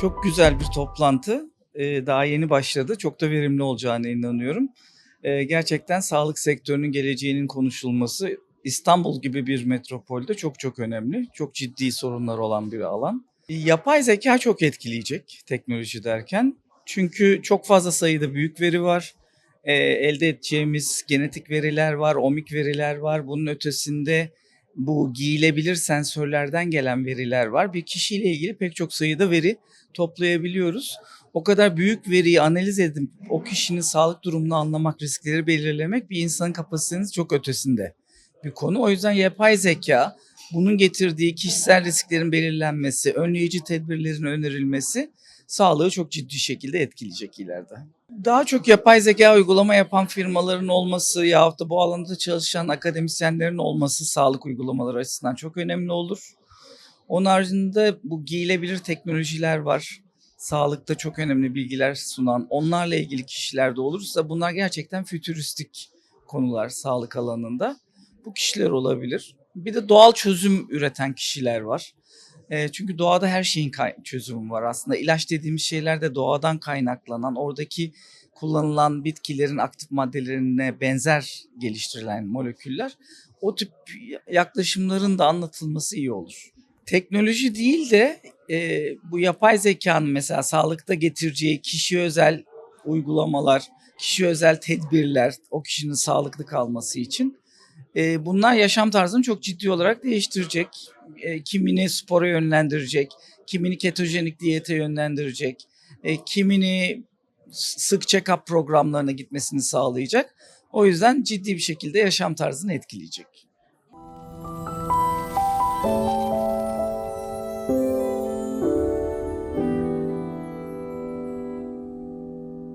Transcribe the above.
Çok güzel bir toplantı. Ee, Daha yeni başladı. Çok da verimli olacağına inanıyorum. Ee, Gerçekten sağlık sektörünün geleceğinin konuşulması İstanbul gibi bir metropolde çok çok önemli. Çok ciddi sorunlar olan bir alan. Yapay zeka çok etkileyecek teknoloji derken. Çünkü çok fazla sayıda büyük veri var. Ee, elde edeceğimiz genetik veriler var, omik veriler var. Bunun ötesinde bu giyilebilir sensörlerden gelen veriler var. Bir kişiyle ilgili pek çok sayıda veri toplayabiliyoruz. O kadar büyük veriyi analiz edip o kişinin sağlık durumunu anlamak, riskleri belirlemek bir insanın kapasitesinin çok ötesinde bir konu. O yüzden yapay zeka bunun getirdiği kişisel risklerin belirlenmesi, önleyici tedbirlerin önerilmesi sağlığı çok ciddi şekilde etkileyecek ileride. Daha çok yapay zeka uygulama yapan firmaların olması yahut da bu alanda çalışan akademisyenlerin olması sağlık uygulamaları açısından çok önemli olur. Onun haricinde bu giyilebilir teknolojiler var. Sağlıkta çok önemli bilgiler sunan, onlarla ilgili kişiler de olursa bunlar gerçekten fütüristik konular sağlık alanında. Bu kişiler olabilir. Bir de doğal çözüm üreten kişiler var. E, çünkü doğada her şeyin çözümü var aslında. İlaç dediğimiz şeyler de doğadan kaynaklanan, oradaki kullanılan bitkilerin aktif maddelerine benzer geliştirilen moleküller. O tip yaklaşımların da anlatılması iyi olur. Teknoloji değil de e, bu yapay zekanın mesela sağlıkta getireceği kişi özel uygulamalar, kişi özel tedbirler o kişinin sağlıklı kalması için e, bunlar yaşam tarzını çok ciddi olarak değiştirecek. E, kimini spora yönlendirecek, kimini ketojenik diyete yönlendirecek, e, kimini sık check-up programlarına gitmesini sağlayacak. O yüzden ciddi bir şekilde yaşam tarzını etkileyecek.